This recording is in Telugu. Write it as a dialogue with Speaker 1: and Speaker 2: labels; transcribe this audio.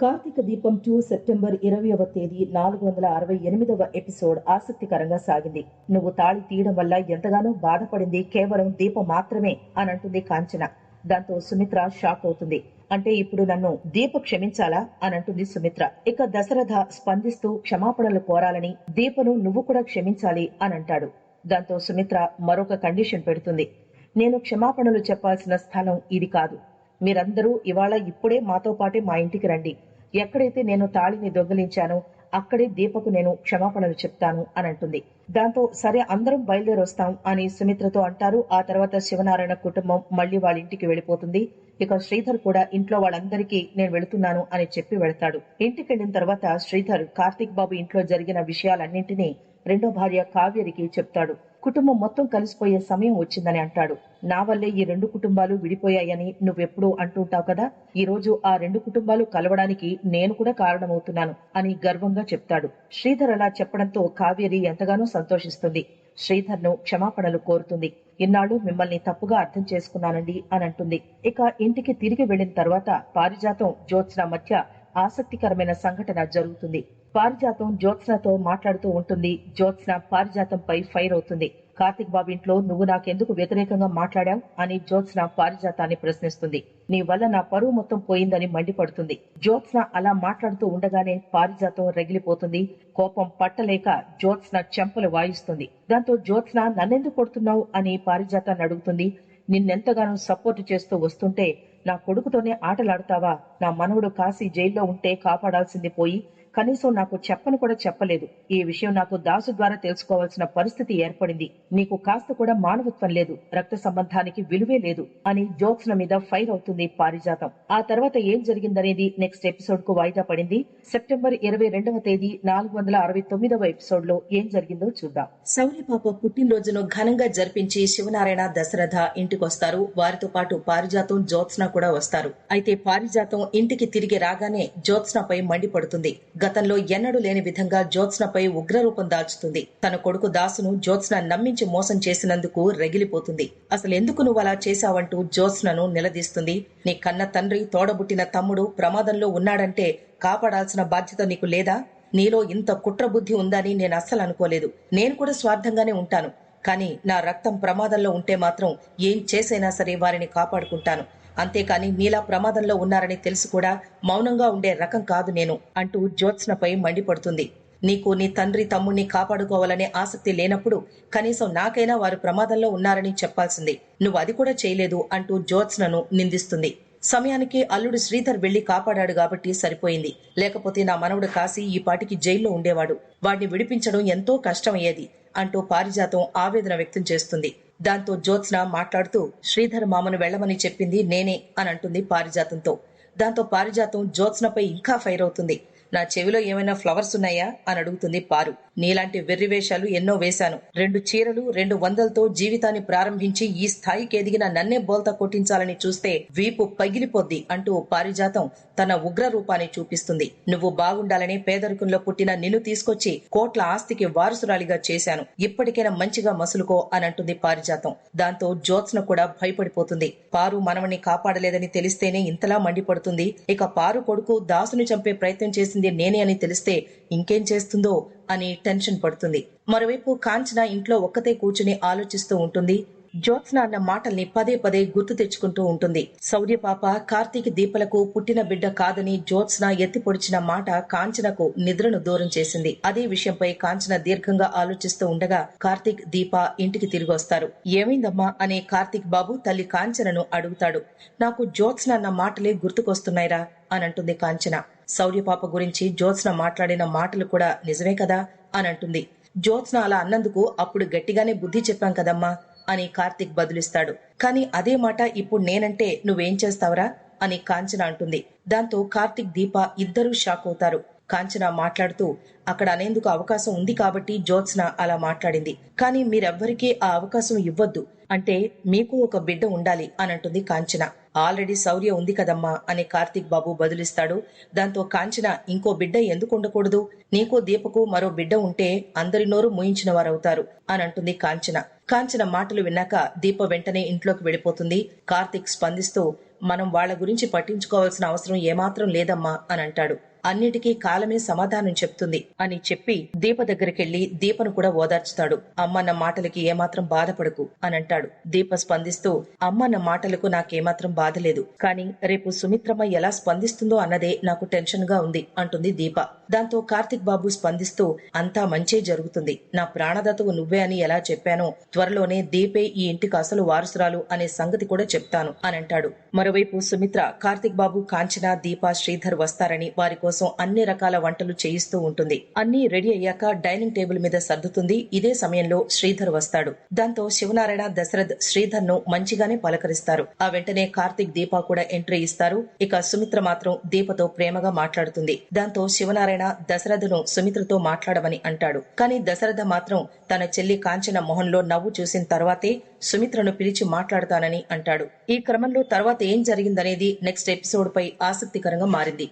Speaker 1: కార్తీక దీపం టూ సెప్టెంబర్ ఇరవైవ తేదీ నాలుగు వందల అరవై ఎనిమిదవ ఎపిసోడ్ ఆసక్తికరంగా సాగింది. నువ్వు తాళి తీయడం వల్ల ఎంతగానో బాధపడింది. కేవలం దీపం మాత్రమే అని అంటుంది కాంచన. దాంతో సుమిత్ర షాక్ అవుతుంది. అంటే ఇప్పుడు నన్ను దీప క్షమించాలా అని అంటుంది సుమిత్ర. ఇక దశరథ స్పందిస్తూ క్షమాపణలు కోరాలని దీపను నువ్వు కూడా క్షమించాలి అని అంటాడు. దాంతో సుమిత్ర మరొక కండిషన్ పెడుతుంది. నేను క్షమాపణలు చెప్పాల్సిన స్థలం ఇది కాదు. మీరందరూ ఇవాళ ఇప్పుడే మాతో పాటే మా ఇంటికి రండి. ఎక్కడైతే నేను తాళిని దొంగిలించానో అక్కడే దీపకు నేను క్షమాపణలు చెప్తాను అని అంటుంది. దాంతో సరే అందరం బయలుదేరొస్తాం అని సుమిత్రతో అంటారు. ఆ తర్వాత శివనారాయణ కుటుంబం మళ్ళీ వాళ్ళ ఇంటికి వెళ్ళిపోతుంది. ఇక శ్రీధర్ కూడా ఇంట్లో వాళ్ళందరికీ నేను వెళుతున్నాను అని చెప్పి వెళతాడు. ఇంటికి వెళ్ళిన తర్వాత శ్రీధర్ కార్తీక్ బాబు ఇంట్లో జరిగిన విషయాలన్నింటినీ రెండో భార్య కావ్యరికి చెప్తాడు కుటుంబం మొత్తం కలిసిపోయే సమయం వచ్చిందని అంటాడు. నా వల్లే ఈ రెండు కుటుంబాలు విడిపోయాయని నువ్వెప్పుడూ అంటుంటావు కదా? ఈ రోజు ఆ రెండు కుటుంబాలు కలవడానికి నేను కూడా కారణమవుతున్నాను అని గర్వంగా చెప్తాడు. శ్రీధర్ అలా చెప్పడంతో కావేరి ఎంతగానో సంతోషిస్తుంది. శ్రీధర్ను క్షమాపణలు కోరుతుంది. ఇన్నాళ్ళు మిమ్మల్ని తప్పుగా అర్థం చేసుకున్నానండి అని అంటుంది. ఇక ఇంటికి తిరిగి వెళ్ళిన తర్వాత పారిజాతం జ్యోత్స్న మధ్య ఆసక్తికరమైన సంఘటన జరుగుతుంది. పారిజాతం జ్యోత్స్నతో మాట్లాడుతూ ఉంటుంది. జ్యోత్స్న పారిజాతంపై ఫైర్ అవుతుంది. కార్తిక్ బాబు ఇంట్లో నువ్వు నాకెందుకు వ్యతిరేకంగా మాట్లాడావు అని జ్యోత్స్న పారిజాతాన్ని ప్రశ్నిస్తుంది. నీ వల్ల నా పరువు మొత్తం పోయిందని మండిపడుతుంది. జ్యోత్స్న అలా మాట్లాడుతూ ఉండగానే పారిజాతం రగిలిపోతుంది. కోపం పట్టలేక జ్యోత్స్న చెంపలు వాయిస్తుంది. దాంతో జ్యోత్స్న నన్నెందుకు కొడుతున్నావు అని పారిజాతాన్ని అడుగుతుంది. నిన్నెంతగానో సపోర్ట్ చేస్తూ వస్తుంటే నా కొడుకుతోనే ఆటలాడతావా? నా మనవడు కాశీ జైల్లో ఉంటే కాపాడాల్సింది పోయి కనీసం నాకు చెప్పను కూడా చెప్పలేదు. ఈ విషయం నాకు దాసు ద్వారా తెలుసుకోవాల్సిన పరిస్థితి ఏర్పడింది. నీకు కాస్త కూడా మానవత్వం లేదు. రక్త సంబంధానికి విలువే లేదు అని జోక్స్ల మీద ఫైర్ అవుతుంది పారిజాతం. ఆ తర్వాత ఏం జరిగిందనేది నెక్స్ట్ ఎపిసోడ్కు వాయిదా పడింది. సెప్టెంబర్ ఇరవై రెండవ తేదీ నాలుగు వందల అరవై తొమ్మిదవ ఎపిసోడ్లో ఏం జరిగిందో చూద్దాం. సౌరి పాప పుట్టినరోజును ఘనంగా జరిపించి శివనారాయణ దశరథ ఇంటికొస్తారు. వారితో పాటు పారిజాతం జ్యోత్స్న కూడా వస్తారు. అయితే పారిజాతం ఇంటికి తిరిగి రాగానే జ్యోత్స్నపై మండిపడుతుంది. గతంలో ఎన్నడూ లేని విధంగా జ్యోత్స్నపై ఉగ్రరూపం దాల్చుతుంది తన కొడుకు దాసును జ్యోత్స్న నమ్మించి మోసం చేసినందుకు రగిలిపోతుంది. అసలు ఎందుకు నువ్వు అలా చేశావంటూ జ్యోత్స్నను నిలదీస్తుంది. నీ కన్న తండ్రి తోడబుట్టిన తమ్ముడు ప్రమాదంలో ఉన్నాడంటే కాపాడాల్సిన బాధ్యత నీకు లేదా? నీలో ఇంత కుట్ర బుద్ధి ఉందని నేను అస్సలు అనుకోలేదు. నేను కూడా స్వార్థంగానే ఉంటాను. కానీ నా రక్తం ప్రమాదంలో ఉంటే మాత్రం ఏం చేసైనా సరే వారిని కాపాడుకుంటాను. అంతేకాని మీలా ప్రమాదంలో ఉన్నారని తెలిసి కూడా మౌనంగా ఉండే రకం కాదు నేను అంటూ జ్యోత్స్నపై మండిపడుతుంది. నీకు నీ తండ్రి తమ్ముణ్ణి కాపాడుకోవాలనే ఆసక్తి లేనప్పుడు కనీసం నాకైనా వారు ప్రమాదంలో ఉన్నారని చెప్పాల్సింది. నువ్వు అది కూడా చేయలేదు అంటూ జ్యోత్స్నను నిందిస్తుంది. సమయానికి అల్లుడు శ్రీధర్ వెళ్ళి కాపాడాడు కాబట్టి సరిపోయింది. లేకపోతే నా మనవడు కాసి ఈ పాటికి జైల్లో ఉండేవాడు. వాడిని విడిపించడం ఎంతో కష్టమయ్యేది అంటూ పారిజాతం ఆవేదన వ్యక్తం చేస్తుంది. దాంతో జ్యోత్స్న మాట్లాడుతూ శ్రీధర్ మామను వెళ్ళమని చెప్పింది నేనే అని అంటుంది పారిజాతంతో. దాంతో పారిజాతం జ్యోత్స్నపై ఇంకా ఫైర్ అవుతుంది. నా చెవిలో ఏమైనా ఫ్లవర్స్ ఉన్నాయా? అని అడుగుతుంది పారు. నీలాంటి వెర్రి వేషాలు ఎన్నో వేశాను. రెండు చీరలు రెండు వందలతో జీవితాన్ని ప్రారంభించి ఈ స్థాయికి ఎదిగిన నన్నే బోల్తా కొట్టించాలని చూస్తే వీపు పగిలిపోద్ది అంటూ పారిజాతం తన ఉగ్ర రూపాన్ని చూపిస్తుంది. నువ్వు బాగుండాలని పేదరికంలో పుట్టిన నిన్ను తీసుకొచ్చి కోట్ల ఆస్తికి వారసురాలిగా చేశాను. ఇప్పటికైనా మంచిగా మసులుకో అని అంటుంది పారిజాతం. దాంతో జ్యోత్స్న కూడా భయపడిపోతుంది. పారు మనవని కాపాడలేదని తెలిస్తేనే ఇంతలా మండిపడుతుంది. ఇక పారు కొడుకు దాసుని చంపే ప్రయత్నం చేసింది నేనే అని తెలిస్తే ఇంకేం చేస్తుందో అని టెన్షన్ పడుతుంది. మరోవైపు కాంచన ఇంట్లో ఒక్కతే కూర్చుని ఆలోచిస్తూ ఉంటుంది. జ్యోత్స్న అన్న మాటల్ని పదే పదే గుర్తు తెచ్చుకుంటూ ఉంటుంది. శౌర్య పాప కార్తీక్ దీపలకు పుట్టిన బిడ్డ కాదని జ్యోత్స్న ఎత్తి పొడిచిన మాట కాంచనకు నిద్రను దూరం చేసింది. అదే విషయంపై కాంచన దీర్ఘంగా ఆలోచిస్తూ ఉండగా కార్తీక్ దీప ఇంటికి తిరిగి వస్తారు. ఏమైందమ్మా అనే కార్తీక్ బాబు తల్లి కాంచనను అడుగుతాడు. నాకు జ్యోత్స్న అన్న మాటలే గుర్తుకొస్తున్నాయిరా అని అంటుంది కాంచన. శౌర్యపాప గురించి జ్యోత్స్న మాట్లాడిన మాటలు కూడా నిజమే కదా అని అంటుంది. జ్యోత్స్న అలా అన్నందుకు అప్పుడు గట్టిగానే బుద్ధి చెప్పాం కదమ్మా అని కార్తీక్ బదులిస్తాడు. కానీ అదే మాట ఇప్పుడు నేనంటే నువ్వేం చేస్తావురా అని కాంచన అంటుంది. దాంతో కార్తీక్ దీప ఇద్దరూ షాక్ అవుతారు. కాంచన మాట్లాడుతూ అక్కడ అనేందుకు అవకాశం ఉంది కాబట్టి జ్యోత్స్న అలా మాట్లాడింది. కానీ మీరెవ్వరికీ ఆ అవకాశం ఇవ్వద్దు. అంటే మీకు ఒక బిడ్డ ఉండాలి అని అంటుంది కాంచన. ఆల్రెడీ శౌర్య ఉంది కదమ్మా అని కార్తీక్ బాబు బదులిస్తాడు. దాంతో కాంచన ఇంకో బిడ్డ ఎందుకు ఉండకూడదు? నీకు దీపకు మరో బిడ్డ ఉంటే అందరి నోరు మూయించిన వారవుతారు అని అంటుంది కాంచన. కాంచన మాటలు విన్నాక దీప వెంటనే ఇంట్లోకి వెళ్ళిపోతుంది. కార్తీక్ స్పందిస్తూ మనం వాళ్ళ గురించి పట్టించుకోవాల్సిన అవసరం ఏమాత్రం లేదమ్మా అని అంటాడు. అన్నిటికీ కాలమే సమాధానం చెప్తుంది అని చెప్పి దీప దగ్గరికెళ్ళి దీపను కూడా ఓదార్చుతాడు. అమ్మన్న మాటలకి ఏమాత్రం బాధపడకు అని అంటాడు దీప స్పందిస్తూ అమ్మన్న మాటలకు నాకేమాత్రం బాధ లేదు. కానీ రేపు సుమిత్రమ్మ ఎలా స్పందిస్తుందో అన్నదే నాకు టెన్షన్గా ఉంది అంటుంది దీప. దాంతో కార్తిక్ బాబు స్పందిస్తూ అంతా మంచే జరుగుతుంది. నా ప్రాణదాతవు నువ్వే అని ఎలా చెప్పానో త్వరలోనే దీపే ఈ ఇంటికి అసలు వారసురాలు అనే సంగతి కూడా చెప్తాను అని అంటాడు మరోవైపు సుమిత్ర కార్తిక్ బాబు కాంచన దీప శ్రీధర్ వస్తారని వారి కోసం అన్ని రకాల వంటలు చేయిస్తూ ఉంటుంది. అన్ని రెడీ అయ్యాక డైనింగ్ టేబుల్ మీద సర్దుతుంది. ఇదే సమయంలో శ్రీధర్ వస్తాడు. దాంతో శివనారాయణ దశరథ్ శ్రీధర్ను మంచిగానే పలకరిస్తారు. ఆ వెంటనే కార్తిక్ దీప కూడా ఎంట్రీ ఇస్తారు. ఇక సుమిత్ర మాత్రం దీపతో ప్రేమగా మాట్లాడుతుంది. దాంతో శివనారాయణ దశరథను సుమిత్రతో మాట్లాడమని అంటాడు. కానీ దశరథ మాత్రం తన చెల్లి కాంచన మొహంలో నవ్వు చూసిన తర్వాతే సుమిత్రను పిలిచి మాట్లాడతానని అంటాడు. ఈ క్రమంలో తర్వాత ఏం జరిగిందనేది నెక్స్ట్ ఎపిసోడ్ పై ఆసక్తికరంగా మారింది.